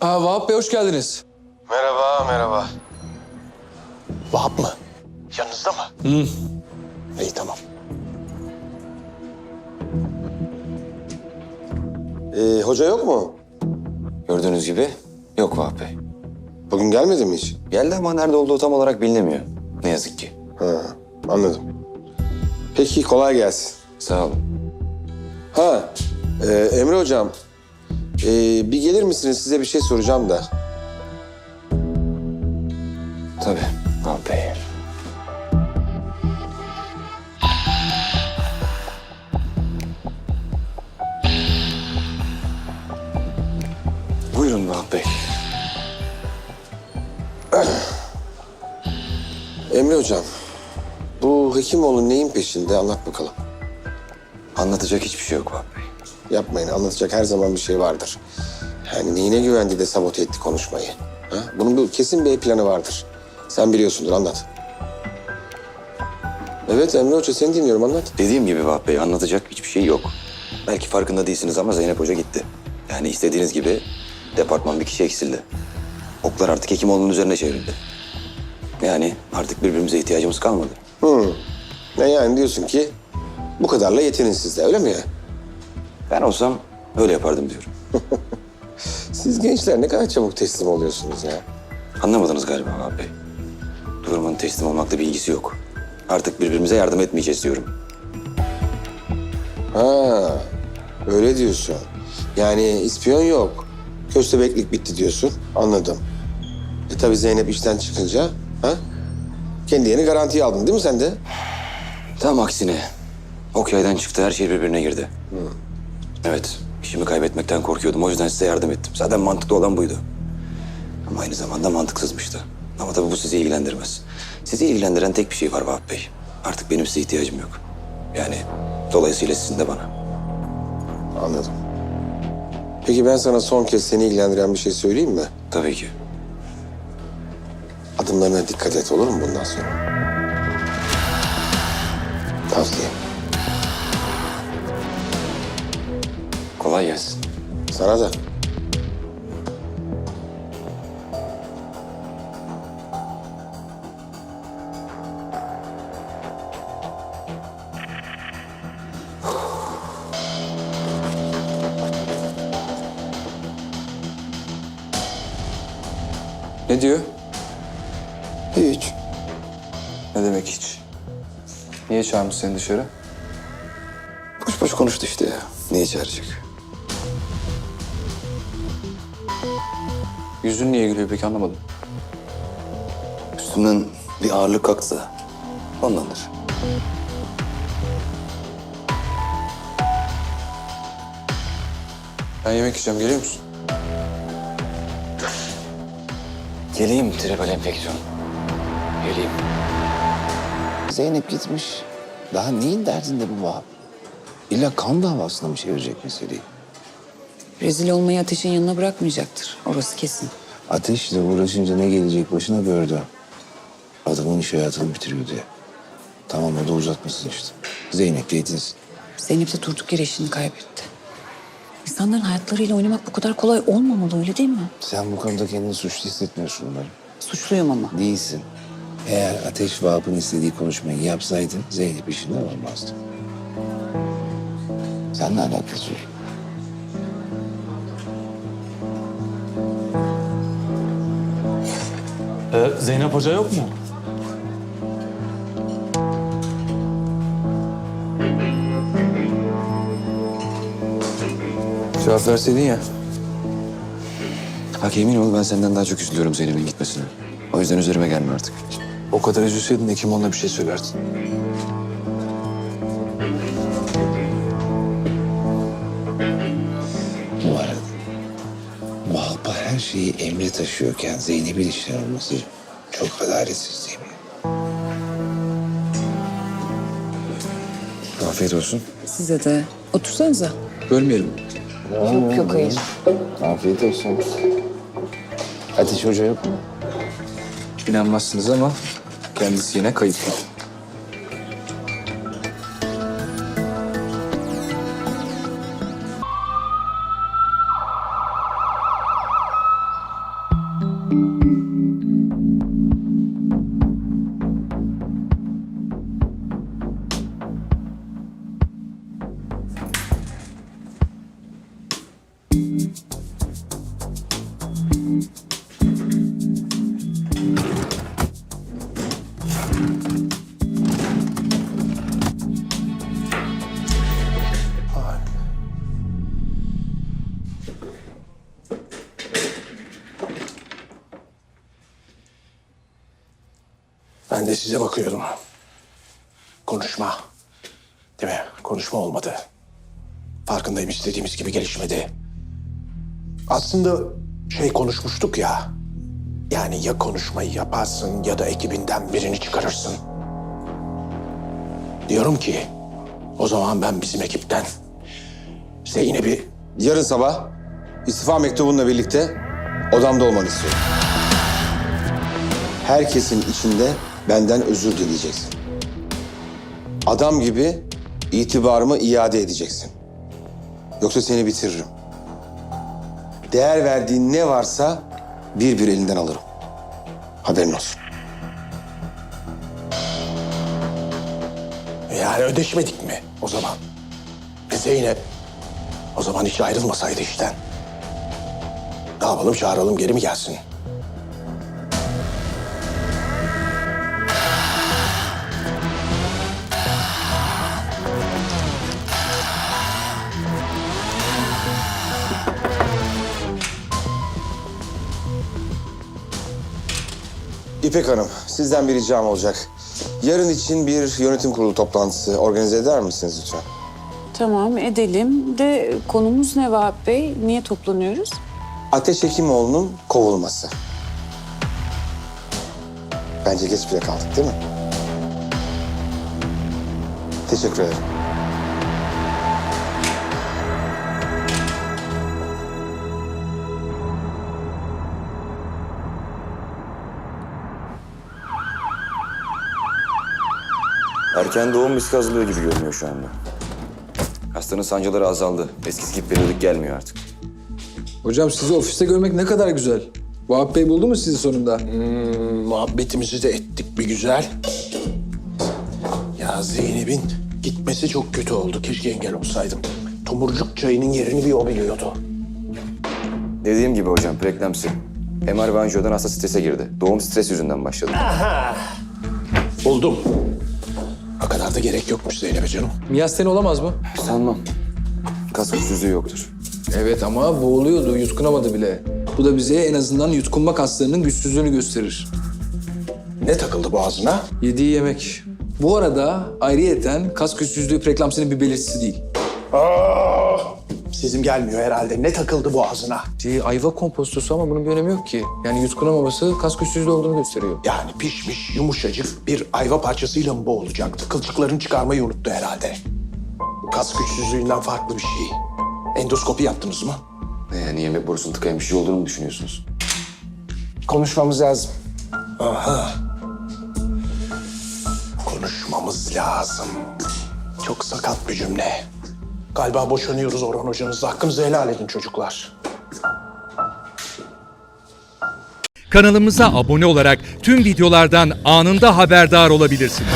Aa, Vahap Bey hoş geldiniz. Merhaba, merhaba. Vahap mı? Yanınızda mı? Hı. İyi tamam. Ee, hoca yok mu? Gördüğünüz gibi yok Vahap Bey. Bugün gelmedi mi hiç? Geldi ama nerede olduğu tam olarak bilinemiyor. Ne yazık ki. Ha, anladım. Peki, kolay gelsin. Sağ olun. Ha, e, Emre hocam. E, bir gelir misiniz? Size bir şey soracağım da. Tabii Bey. Buyurun Vahap Bey. Emre hocam, bu Hekimoğlu neyin peşinde? Anlat bakalım. Anlatacak hiçbir şey yok Vahap Bey. Yapmayın, anlatacak her zaman bir şey vardır. Yani neyine güvendi de sabote etti konuşmayı? Ha? Bunun bir, kesin bir planı vardır. Sen biliyorsundur, anlat. Evet Emre Hoca, seni dinliyorum, anlat. Dediğim gibi Vahap Bey anlatacak hiçbir şey yok. Belki farkında değilsiniz ama Zeynep Hoca gitti. Yani istediğiniz gibi departman bir kişi eksildi. Oklar artık Hekimoğlu'nun üzerine çevrildi. Yani artık birbirimize ihtiyacımız kalmadı. Hı. Ne yani diyorsun ki bu kadarla yetinin siz de, öyle mi ya? Ben olsam öyle yapardım diyorum. Siz gençler ne kadar çabuk teslim oluyorsunuz ya. Anlamadınız galiba Vahap Bey. Durumun teslim olmakla bir ilgisi yok. Artık birbirimize yardım etmeyeceğiz diyorum. Ha, öyle diyorsun. Yani ispiyon yok. Köstebeklik bitti diyorsun. Anladım. E tabii Zeynep işten çıkınca ha? Kendi yeni garantiye aldın değil mi sen de? Tam aksine. Ok yaydan çıktı, her şey birbirine girdi. Evet, işimi kaybetmekten korkuyordum. O yüzden size yardım ettim. Zaten mantıklı olan buydu. Ama aynı zamanda mantıksızmıştı. Ama tabii bu sizi ilgilendirmez. Sizi ilgilendiren tek bir şey var Vahap Bey. Artık benim size ihtiyacım yok. Yani dolayısıyla sizin de bana. Anladım. Peki ben sana son kez seni ilgilendiren bir şey söyleyeyim mi? Tabii ki. Adımlarına dikkat et olur mu bundan sonra? Tavsiye. Kolay gelsin. Sana da. Ne diyor? Hiç. Ne demek hiç? Niye çağırmış seni dışarı? Boş boş konuştu işte ya. Niye çağıracak? Yüzün niye gülüyor peki anlamadım. Üstümden bir ağırlık kalktı da. Ondandır. Ben yemek yiyeceğim geliyor musun? Geleyim tribal enfeksiyon. Geleyim. Zeynep gitmiş. Daha neyin derdinde bu Vahap? İlla kan davasına mı çevirecek meseleyi? Rezil olmayı ateşin yanına bırakmayacaktır. Orası kesin. Ateşle uğraşınca ne gelecek başına gördü. Adamın iş hayatını bitiriyor diye. Tamam o da uzatmasın işte. Zeynep de yetinsin. Zeynep de durduk yere işini kaybetti. İnsanların hayatlarıyla oynamak bu kadar kolay olmamalı öyle değil mi? Sen bu konuda kendini suçlu hissetmiyorsun umarım. Suçluyum ama. Değilsin. Eğer Ateş Vahap'ın istediği konuşmayı yapsaydın Zeynep işinden olmazdı. Seninle alakası yok. Ee, Zeynep Hoca yok mu? Cevap verseydin ya. Bak emin ol ben senden daha çok üzülüyorum Zeynep'in gitmesine. O yüzden üzerime gelme artık. O kadar üzülseydin Hekimoğlu'na bir şey söylerdin. Şeyi Emre taşıyorken Zeynep'in işler olması çok adaletsiz değil mi? Afiyet olsun. Size de. Otursanıza. Bölmeyelim. Yok yok hayır. Afiyet olsun. Ateş Hoca yok mu? İnanmazsınız ama kendisi yine kayıp. Size bakıyordum. Konuşma. Değil mi? Konuşma olmadı. Farkındayım istediğimiz gibi gelişmedi. Aslında şey konuşmuştuk ya. Yani ya konuşmayı yaparsın ya da ekibinden birini çıkarırsın. Diyorum ki o zaman ben bizim ekipten Zeynep'i Yarın sabah istifa mektubunla birlikte odamda olmanı istiyorum. Herkesin içinde benden özür dileyeceksin. Adam gibi itibarımı iade edeceksin. Yoksa seni bitiririm. Değer verdiğin ne varsa bir bir elinden alırım. Haberin olsun. yani ödeşmedik mi o zaman? Zeynep o zaman hiç ayrılmasaydı işten. Ne yapalım çağıralım geri mi gelsin? İpek Hanım, sizden bir ricam olacak. Yarın için bir yönetim kurulu toplantısı organize eder misiniz lütfen? Tamam edelim. De konumuz ne Vahap Bey? Niye toplanıyoruz? Ateş Hekimoğlu'nun kovulması. Bence geç bile kaldık değil mi? Teşekkür ederim. Erken doğum riski azalıyor gibi görünüyor şu anda. Hastanın sancıları azaldı. Eskisi gibi periyodik gelmiyor artık. Hocam sizi ofiste görmek ne kadar güzel. Vahap Bey buldu mu sizi sonunda? Muhabbetimizi de ettik bir güzel. Ya Zeynep'in gitmesi çok kötü oldu. Keşke engel olsaydım. Tomurcuk çayının yerini bir o biliyordu. Dediğim gibi hocam preeklemsi. MR ve anjiyodan hasta strese girdi. Doğum stres yüzünden başladı. Buldum. Kadar da gerek yokmuş Zeynep'e canım. Miyasteni olamaz mı? Sanmam. Kas güçsüzlüğü yoktur. Evet ama boğuluyordu, yutkunamadı bile. Bu da bize en azından yutkunma kaslarının güçsüzlüğünü gösterir. Ne takıldı boğazına? Yediği yemek. Bu arada ayrıyeten kas güçsüzlüğü preeklamsinin bir belirtisi değil. Sizin gelmiyor herhalde. Ne takıldı boğazına? Şey, ayva kompostosu ama bunun bir önemi yok ki. Yani yutkunamaması kas güçsüzlüğü olduğunu gösteriyor. Yani pişmiş, yumuşacık bir ayva parçasıyla mı boğulacaktı? Kılçıklarını çıkarmayı unuttu herhalde. Kas güçsüzlüğünden farklı bir şey. Endoskopi yaptınız mı? Yani yemek borusunun tıkayan bir şey olduğunu mu düşünüyorsunuz? Konuşmamız lazım. Aha. Konuşmamız lazım. Çok sakat bir cümle. Galiba boşanıyoruz Orhan hocanızla. Hakkınızı helal edin çocuklar. Kanalımıza abone olarak tüm videolardan anında haberdar olabilirsiniz.